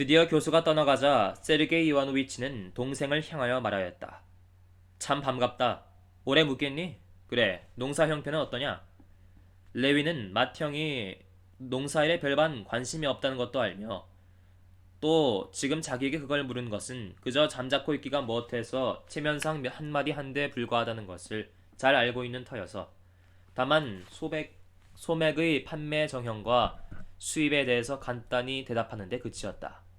드디어 교수가 떠나가자 세르게이 이와노비치는 동생을 향하여 말하였다. 참 반갑다. 오래 묵겠니? 그래, 농사 형편은 어떠냐? 레위는 맏형이 농사일에 별반 관심이 없다는 것도 알며 또 지금 자기에게 그걸 물은 것은 그저 잠자코 있기가 못해서 체면상 한마디 한데 불과하다는 것을 잘 알고 있는 터여서 다만 소백, 소맥의 판매 정형과 수입에 대해서 간단히 대답하는데 그치었다.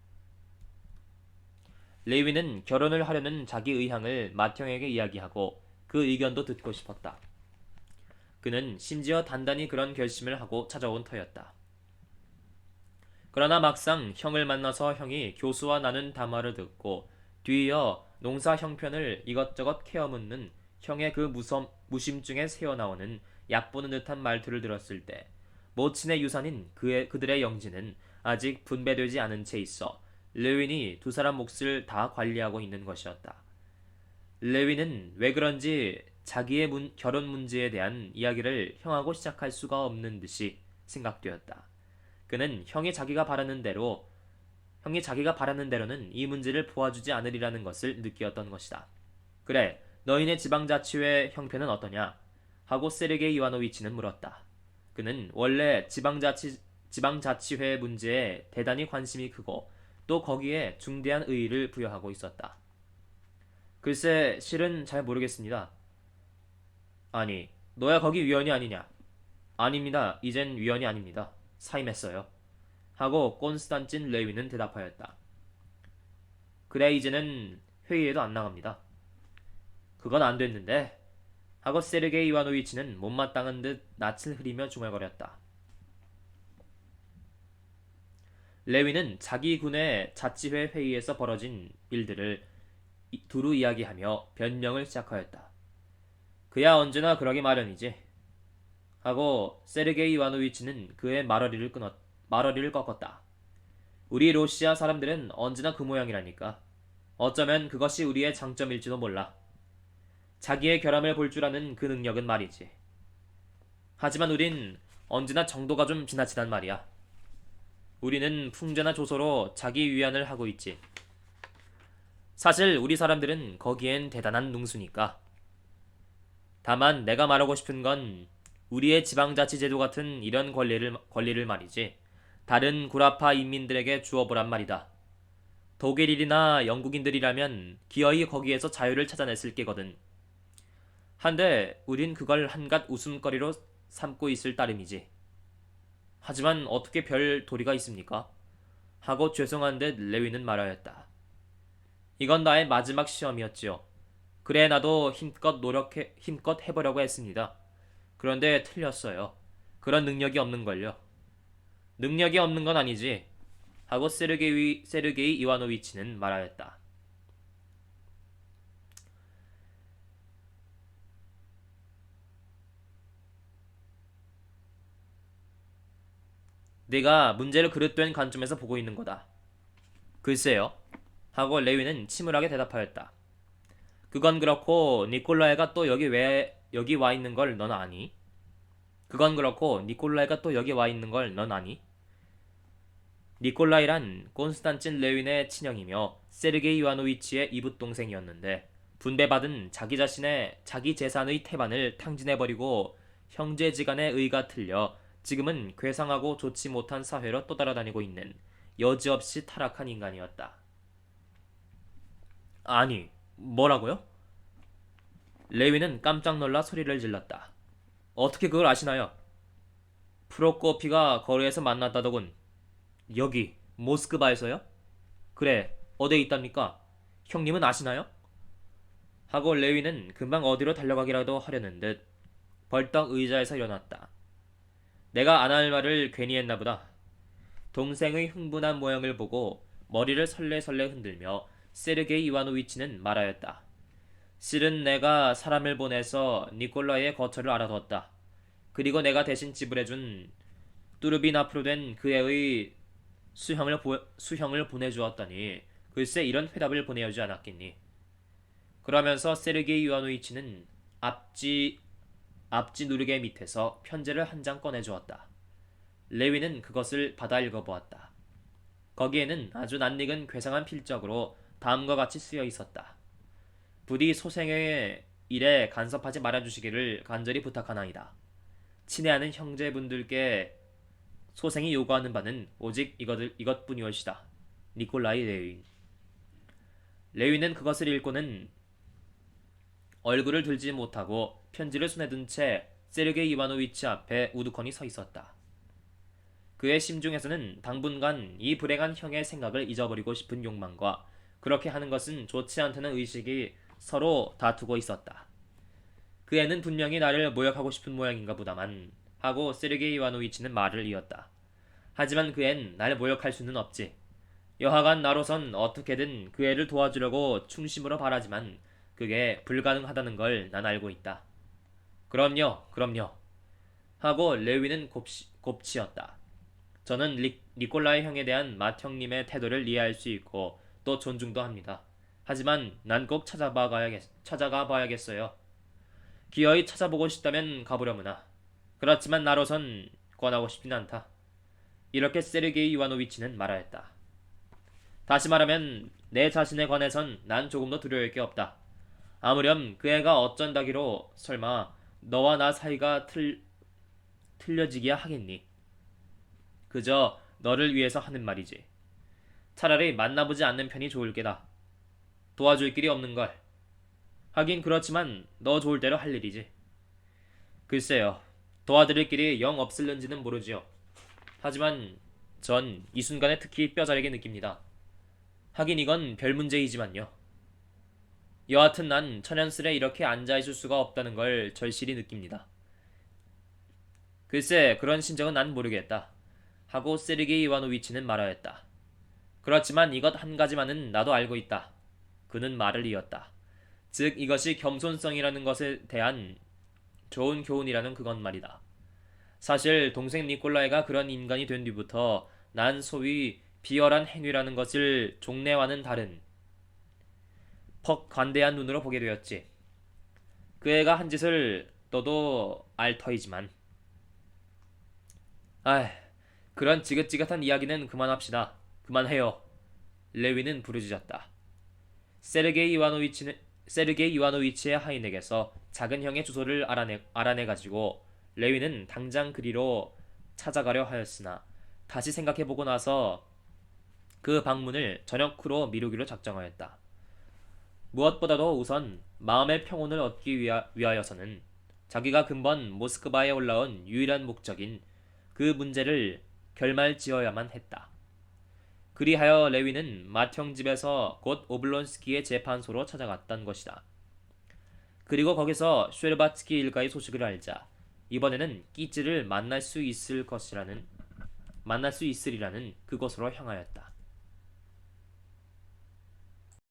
레위는 결혼을 하려는 자기 의향을 맏형에게 이야기하고 그 의견도 듣고 싶었다. 그는 심지어 단단히 그런 결심을 하고 찾아온 터였다. 그러나 막상 형을 만나서 형이 교수와 나눈 담화를 듣고 뒤이어 농사 형편을 이것저것 케어 묻는 형의 그 무섬, 무심중에 새어나오는 얕보는 듯한 말투를 들었을 때 모친의 유산인 그의, 그들의 영지는 아직 분배되지 않은 채 있어 레윈이 두 사람 몫을 다 관리하고 있는 것이었다. 레윈은 왜 그런지 자기의 문, 결혼 문제에 대한 이야기를 형하고 시작할 수가 없는 듯이 생각되었다. 그는 형이 자기가 바라는 대로 형이 자기가 바라는 대로는 이 문제를 보아주지 않으리라는 것을 느끼었던 것이다. 그래, 너희네 지방자치회 형편은 어떠냐? 하고 세르게이 이와노위치는 물었다. 그는 원래 지방자치 지방자치회 문제에 대단히 관심이 크고 또 거기에 중대한 의의를 부여하고 있었다. 글쎄, 실은 잘 모르겠습니다. 아니, 너야 거기 위원이 아니냐? 아닙니다. 이젠 위원이 아닙니다. 사임했어요. 하고 콘스탄틴 레위는 대답하였다. 그래 이제는 회의에도 안 나갑니다. 그건 안 됐는데 하고 세르게이 이와노위치는 못마땅한 듯 낯을 흐리며 중얼거렸다. 레위는 자기 군의 자치회 회의에서 벌어진 일들을 이- 두루 이야기하며 변명을 시작하였다. 그야 언제나 그러기 마련이지. 하고 세르게이 이와노위치는 그의 말어리를 끊었 말어리를 꺾었다. 우리 로시아 사람들은 언제나 그 모양이라니까. 어쩌면 그것이 우리의 장점일지도 몰라. 자기의 결함을 볼 줄 아는 그 능력은 말이지. 하지만 우린 언제나 정도가 좀 지나치단 말이야. 우리는 풍자나 조소로 자기 위안을 하고 있지. 사실 우리 사람들은 거기엔 대단한 능수니까. 다만 내가 말하고 싶은 건 우리의 지방자치제도 같은 이런 권리를, 권리를 말이지. 다른 구라파 인민들에게 주어보란 말이다. 독일인이나 영국인들이라면 기어이 거기에서 자유를 찾아냈을 게거든. 한데 우린 그걸 한갓 웃음거리로 삼고 있을 따름이지. 하지만 어떻게 별 도리가 있습니까? 하고 죄송한 듯 레위는 말하였다. 이건 나의 마지막 시험이었지요. 그래 나도 힘껏 노력해 힘껏 해보려고 했습니다. 그런데 틀렸어요. 그런 능력이 없는걸요. 능력이 없는 건 아니지. 하고 세르게이, 세르게이 이와노위치는 말하였다. 내가 문제를 그릇된 관점에서 보고 있는 거다. 글쎄요. 하고 레위는 침울하게 대답하였다. 그건 그렇고 니콜라이가 또 여기 왜 여기 와 있는 걸 넌 아니? 그건 그렇고 니콜라이가 또 여기 와 있는 걸 넌 아니? 니콜라이란 콘스탄틴 레윈의 친형이며 세르게이 이와노위치의 이붓 동생이었는데 분배받은 자기 자신의 자기 재산의 태반을 탕진해버리고 형제지간의 의가 틀려 지금은 괴상하고 좋지 못한 사회로 또 따라다니고 있는 여지없이 타락한 인간이었다. 아니, 뭐라고요? 레위는 깜짝 놀라 소리를 질렀다. 어떻게 그걸 아시나요? 프로코피가 거리에서 만났다더군. 여기 모스크바에서요? 그래, 어디에 있답니까? 형님은 아시나요? 하고 레위는 금방 어디로 달려가기라도 하려는 듯 벌떡 의자에서 일어났다. 내가 안 할 말을 괜히 했나 보다. 동생의 흥분한 모양을 보고 머리를 설레설레 흔들며 세르게이 이와노위치는 말하였다. 실은 내가 사람을 보내서 니콜라의 거처를 알아뒀다. 그리고 내가 대신 지불해준 뚜르빈 앞으로 된 그애의 수형을, 보, 수형을 보내주었더니 글쎄 이런 회답을 보내오지 않았겠니. 그러면서 세르게이 이와노이치는 앞지 앞지 누르개 밑에서 편지를 한 장 꺼내 주었다. 레위는 그것을 받아 읽어보았다. 거기에는 아주 낯익은 괴상한 필적으로 다음과 같이 쓰여 있었다. 부디 소생의 일에 간섭하지 말아주시기를 간절히 부탁하나이다. 친애하는 형제분들께 소생이 요구하는 바는 오직 이것, 이것뿐이올시다. 니콜라이 레윈. 레윈은 그것을 읽고는 얼굴을 들지 못하고 편지를 손에 든 채 세르게이 이와노위치 앞에 우두커니 서 있었다. 그의 심중에서는 당분간 이 불행한 형의 생각을 잊어버리고 싶은 욕망과 그렇게 하는 것은 좋지 않다는 의식이 서로 다투고 있었다. 그 애는 분명히 나를 모욕하고 싶은 모양인가 보다만 하고 세르게이 이와노위치는 말을 이었다. 하지만 그 애는 날 모욕할 수는 없지. 여하간 나로선 어떻게든 그 애를 도와주려고 충심으로 바라지만 그게 불가능하다는 걸 난 알고 있다. 그럼요, 그럼요. 하고 레위는 곱시, 곱치었다. 저는 리, 니콜라이 형에 대한 맏 형님의 태도를 이해할 수 있고 또 존중도 합니다. 하지만 난 꼭 찾아봐 가야겠, 찾아가 봐야겠어요. 기어이 찾아보고 싶다면 가보려무나. 그렇지만 나로선 권하고 싶진 않다. 이렇게 세르게이 이와노위치는 말하였다. 다시 말하면 내 자신에 관해선 난 조금도 두려울 게 없다. 아무렴 그 애가 어쩐다기로 설마 너와 나 사이가 틀, 틀려지기야 하겠니? 그저 너를 위해서 하는 말이지. 차라리 만나보지 않는 편이 좋을 게다. 도와줄 길이 없는 걸. 하긴 그렇지만 너 좋을 대로 할 일이지. 글쎄요. 도와드릴 길이 영 없을는지는 모르지요. 하지만 전 이 순간에 특히 뼈저리게 느낍니다. 하긴 이건 별 문제이지만요. 여하튼 난 천연슬에 이렇게 앉아있을 수가 없다는 걸 절실히 느낍니다. 글쎄 그런 심정은 난 모르겠다. 하고 세르게이 이와노위치는 말하였다. 그렇지만 이것 한 가지만은 나도 알고 있다. 그는 말을 이었다. 즉 이것이 겸손성이라는 것에 대한 좋은 교훈이라는 그것 말이다. 사실 동생 니콜라이가 그런 인간이 된 뒤부터 난 소위 비열한 행위라는 것을 종래와는 다른 퍽 관대한 눈으로 보게 되었지. 그 애가 한 짓을 너도 알 터이지만. 아, 그런 지긋지긋한 이야기는 그만합시다. 그만해요. 레위는 부르짖었다. 세르게이 이와노위치는 세르게이 이와노위치의 하인에게서 작은 형의 주소를 알아내 알아내 가지고 레위는 당장 그리로 찾아가려 하였으나 다시 생각해 보고 나서 그 방문을 저녁 후로 미루기로 작정하였다. 무엇보다도 우선 마음의 평온을 얻기 위하, 위하여서는 자기가 근본 모스크바에 올라온 유일한 목적인 그 문제를 결말지어야만 했다. 그리하여 레위는 맏형 집에서 곧 오블론스키의 재판소로 찾아갔던 것이다. 그리고 거기서 쉐르바츠키 일가의 소식을 알자 이번에는 끼즈를 만날 수 있을 것이라는 만날 수 있으리라는 그곳으로 향하였다.